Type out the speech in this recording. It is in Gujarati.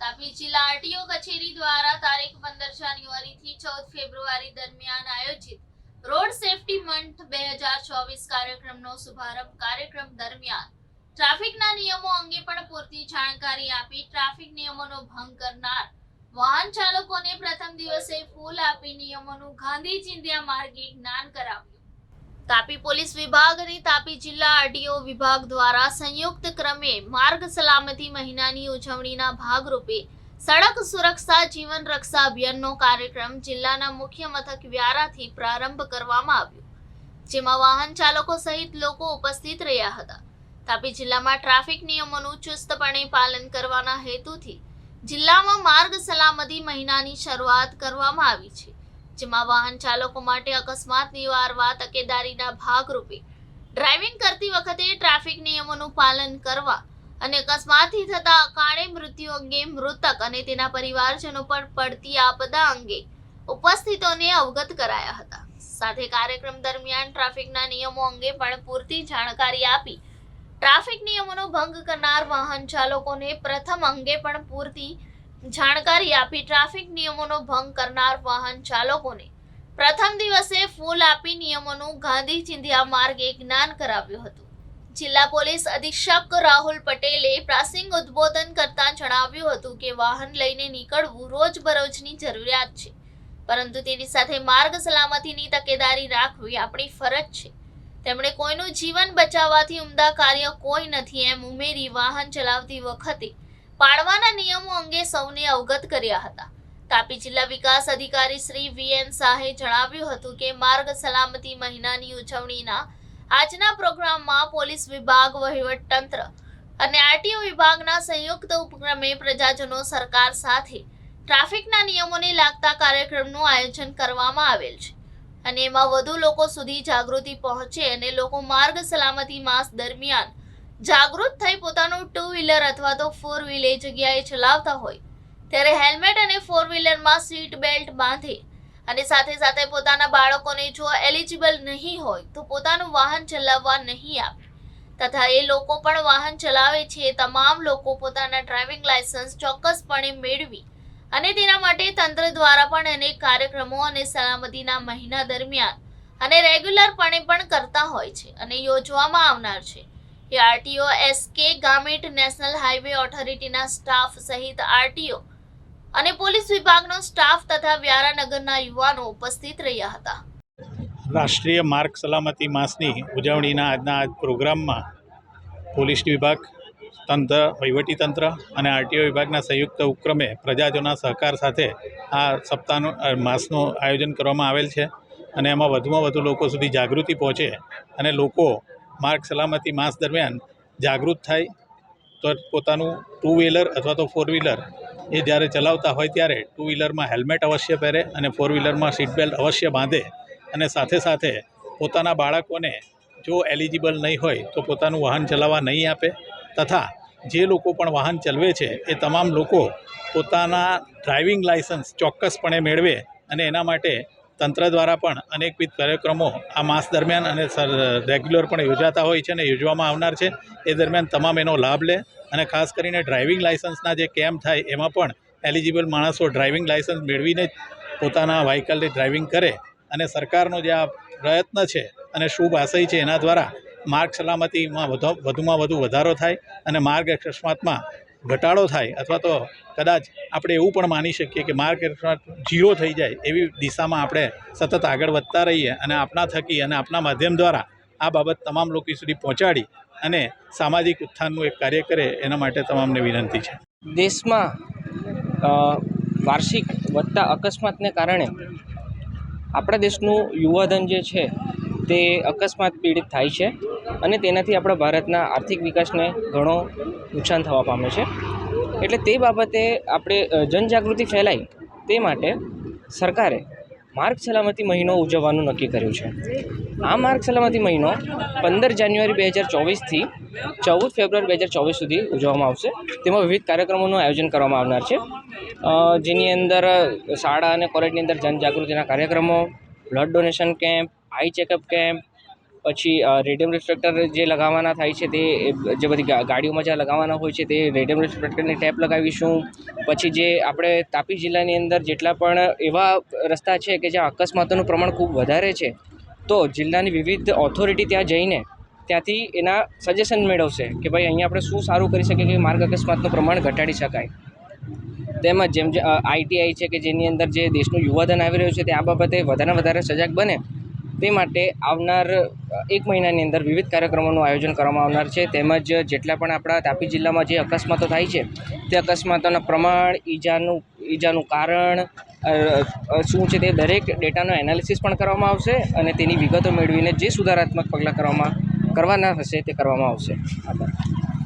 તાપી જિલ્લા આરટીઓ કચેરી દ્વારા તારીખ પંદર જાન્યુઆરી થી ચૌદ ફેબ્રુઆરી દરમિયાન આયોજિત રોડ સેફટી મંથ બે હજાર ચોવીસ કાર્યક્રમનો શુભારંભ કાર્યક્રમ દરમિયાન ટ્રાફિકના નિયમો અંગે પણ પૂરતી જાણકારી આપી ટ્રાફિક નિયમોનો ભંગ કરનાર વાહન ચાલકોને પ્રથમ દિવસે ફૂલ આપી નિયમોનું ગાંધી ચિંધ્યા માર્ગે જ્ઞાન કરાવ્યું. તાપી પોલીસ વિભાગ અને તાપી જિલ્લા આરટીઓ વિભાગ દ્વારા સંયુક્ત ક્રમે માર્ગ સલામતી મહિનાની ઉજવણીના ભાગરૂપે સડક સુરક્ષા જીવન રક્ષા અભિયાનનો કાર્યક્રમ જિલ્લાના મુખ્ય મથક વ્યારાથી પ્રારંભ કરવામાં આવ્યો, જેમાં વાહન ચાલકો સહિત લોકો ઉપસ્થિત રહ્યા હતા. તાપી જિલ્લામાં ટ્રાફિક નિયમોનું ચુસ્તપણે પાલન કરવાના હેતુથી જિલ્લામાં માર્ગ સલામતી મહિનાની શરૂઆત કરવામાં આવી છે. જેમાં વાહન ચાલકો માટે અકસ્માત નિવારવા તકેદારીના ભાગરૂપે. ડ્રાઇવિંગ કરતી વખતે ટ્રાફિક નિયમોનું પાલન કરવા અને અકસ્માતથી થતા અકાળે મૃત્યુ અંગે મૃતક અને તેના પરિવારજનો પર પડતી આપદા અંગે ઉપસ્થિતોને અવગત કરાયા હતા. સાથે કાર્યક્રમ દરમિયાન ટ્રાફિકના નિયમો અંગે પણ પૂરતી જાણકારી આપી ટ્રાફિક નિયમોનો ભંગ કરનાર વાહન ચાલકોને પ્રથમ અંગે પણ પૂરતી જાણકારી આપી ટ્રાફિક નિયમોનો ભંગ કરનાર વાહન ચાલકોને પ્રથમ દિવસે ફૂલ આપી નિયમોનું ગાંધી ચિંધ્યા માર્ગે જ્ઞાન કરાવ્યું હતું. જિલ્લા પોલીસ અધિક્ષક રાહુલ પટેલે પ્રાસિંગ ઉદ્બોધન કરતા જણાવ્યું હતું કે વાહન લઈને નીકળવું રોજબરોજની જરૂરિયાત છે. પરંતુ તેની સાથે માર્ગ સલામતીની તકેદારી રાખવી આપણી ફરજ છે. તેમણે કોઈનું જીવન બચાવવાથી ઉમદા કાર્ય કોઈ નથી એમ ઉમેરી વાહન ચલાવતી વખતે પાળવાના નિયમો અંગે સૌને અવગત કર્યા હતા. તાપી જિલ્લા વિકાસ અધિકારી શ્રી વીએન શાહે જણાવ્યું હતું કે, માર્ગ સલામતી મહિનાની ઉજવણીના આજના પ્રોગ્રામમાં પોલીસ વિભાગ, વહીવટ તંત્ર અને આરટીઓ વિભાગના સંયુક્ત ઉપક્રમે પ્રજાજનો સરકાર સાથે ટ્રાફિકના નિયમોને લાગતા કાર્યક્રમનું આયોજન કરવામાં આવેલ છે અને એમાં વધુ લોકો સુધી જાગૃતિ પહોંચે અને લોકો માર્ગ સલામતી માસ દરમિયાન જાગૃત થઈ પોતાનું ટુ વ્હીલર અથવા તો ફોર વ્હીલ એ જગ્યાએ ચલાવતા હોય. ત્યારે હેલ્મેટ અને ફોર વ્હીલરમાં સીટ બેલ્ટ બાંધે અને સાથે સાથે પોતાના બાળકોને જો એલિજિબલ નહીં હોય તો પોતાનું વાહન ચલાવવા નહીં આપે તથા એ લોકો પણ વાહન ચલાવે છે તમામ લોકો પોતાના ડ્રાઇવિંગ લાયસન્સ ચોક્કસપણે મેળવી અને તેના માટે તંત્ર દ્વારા પણ અનેક કાર્યક્રમો અને સલામતીના મહિના દરમિયાન અને રેગ્યુલરપણે પણ કરતા હોય છે અને યોજવામાં આવનાર છે. RTO SK, Gamit national highway ઓથોરિટીના staff સહિત આરટીઓ અને પોલીસ વિભાગનો સ્ટાફ તથા વ્યારા નગરના યુવાનો ઉપસ્થિત રહ્યા હતા. રાષ્ટ્રીય માર્ગ સલામતી માસની ઉજવણીના આજના પ્રોગ્રામમાં પોલીસ વિભાગ, તંત્ર વહીવટીતંત્ર અને આરટીઓ વિભાગના સંયુક્ત ઉપક્રમે પ્રજાજોના સહકાર સાથે આ સપ્તાહનું માસનું આયોજન કરવામાં આવેલ છે અને એમાં વધુમાં વધુ લોકો સુધી જાગૃતિ પહોંચે અને લોકો માર્ગ સલામતી માસ દરમિયાન જાગૃત થાય, તો પોતાનું ટુ વ્હીલર અથવા તો ફોર વ્હીલર એ જ્યારે ચલાવતા હોય ત્યારે ટુ વ્હીલરમાં હેલ્મેટ અવશ્ય પહેરે અને ફોર વ્હીલરમાં સીટ બેલ્ટ અવશ્ય બાંધે અને સાથે સાથે પોતાના બાળકોને જો એલિજિબલ નહીં હોય તો પોતાનું વાહન ચલાવવા નહીં આપે તથા જે લોકો પણ વાહન ચલાવે છે એ તમામ લોકો પોતાના ડ્રાઇવિંગ લાયસન્સ ચોક્કસપણે મેળવે અને એના માટે તંત્ર દ્વારા પણ અનેકવિધ કાર્યક્રમો આ માસ દરમિયાન અને રેગ્યુલર પણ યોજાતા હોય છે અને યોજવામાં આવનાર છે. એ દરમિયાન તમામ એનો લાભ લે અને ખાસ કરીને ડ્રાઇવિંગ લાયસન્સના જે કેમ્પ થાય એમાં પણ એલિજિબલ માણસો ડ્રાઇવિંગ લાયસન્સ મેળવીને પોતાના વ્હીકલની ડ્રાઇવિંગ કરે અને સરકારનો જે આ પ્રયત્ન છે અને શુભ આશય છે એના દ્વારા માર્ગ સલામતીમાં વધુ, વધુમાં વધુ વધારો થાય અને માર્ગ અકસ્માતમાં ઘટાડો થાય અથવા તો કદાચ આપણે એવું પણ માની શકીએ કે અકસ્માત ઝીરો થઈ જાય એવી દિશામાં આપણે સતત આગળ વધતા રહીએ અને આપણા થકી અને આપના માધ્યમ દ્વારા આ બાબત તમામ લોકો સુધી પહોંચાડી અને સામાજિક ઉત્થાનનું એક કાર્ય કરે એના માટે તમામને વિનંતી છે. દેશમાં વાર્ષિક વધતા અકસ્માતને કારણે આપણા દેશનું યુવાધન જે છે તે અકસ્માત પીડિત થાય છે. અને તેનાથી આપણા ભારતના આર્થિક વિકાસને ઘણો નુકસાન થવા પામે છે. એટલે તે બાબતે આપણે જનજાગૃતિ ફેલાય તે માટે સરકારે માર્ગ સલામતી મહિનો ઉજવવાનું નક્કી કર્યું છે. આ માર્ગ સલામતી મહિનો પંદર જાન્યુઆરી બે હજાર ચોવીસથી ચૌદ ફેબ્રુઆરી બે હજાર ચોવીસ સુધી ઉજવવામાં આવશે. તેમાં વિવિધ કાર્યક્રમોનું આયોજન કરવામાં આવનાર છે. જેની અંદર શાળા અને કોલેજની અંદર જનજાગૃતિના કાર્યક્રમો, blood donation camp, eye checkup camp પછી રેડિયમ રિફ્લેક્ટર જે લગાવવાના થાય છે તે જે બધી ગાડીઓમાં જ્યાં લગાવવાના હોય છે તે રેડિયમ રિફ્લેક્ટરની ટેપ લગાવીશું. પછી જે આપણે તાપી જિલ્લાની અંદર જેટલા પણ એવા રસ્તા છે કે જ્યાં અકસ્માતોનું પ્રમાણ ખૂબ વધારે છે, તો જિલ્લાની વિવિધ ઓથોરિટી ત્યાં જઈને ત્યાંથી એના સજેશન મેળવશે કે ભાઈ અહીંયા આપણે શું સારું કરી શકીએ કે માર્ગ અકસ્માતનું પ્રમાણ ઘટાડી શકાય. તેમજ જેમ જે આઈટીઆઈ છે કે જેની અંદર જે દેશનું યુવાધન આવી રહ્યું છે તે આ બાબતે વધારે વધારે સજાગ બને. તે માટે આવનાર એક મહિનાની અંદર વિવિધ કાર્યક્રમોનું આયોજન કરવામાં આવનાર છે. તેમજ જેટલા પણ આપણા તાપી જિલ્લામાં જે અકસ્માતો થાય છે, તે અકસ્માતોના પ્રમાણ, ઈજાનું ઈજાનું કારણ શું છે તે દરેક ડેટાનો એનાલિસિસ પણ કરવામાં આવશે અને તેની વિગતો મેળવીને જે સુધારાત્મક પગલાં કરવામાં કરવાના હશે તે કરવામાં આવશે. આભાર.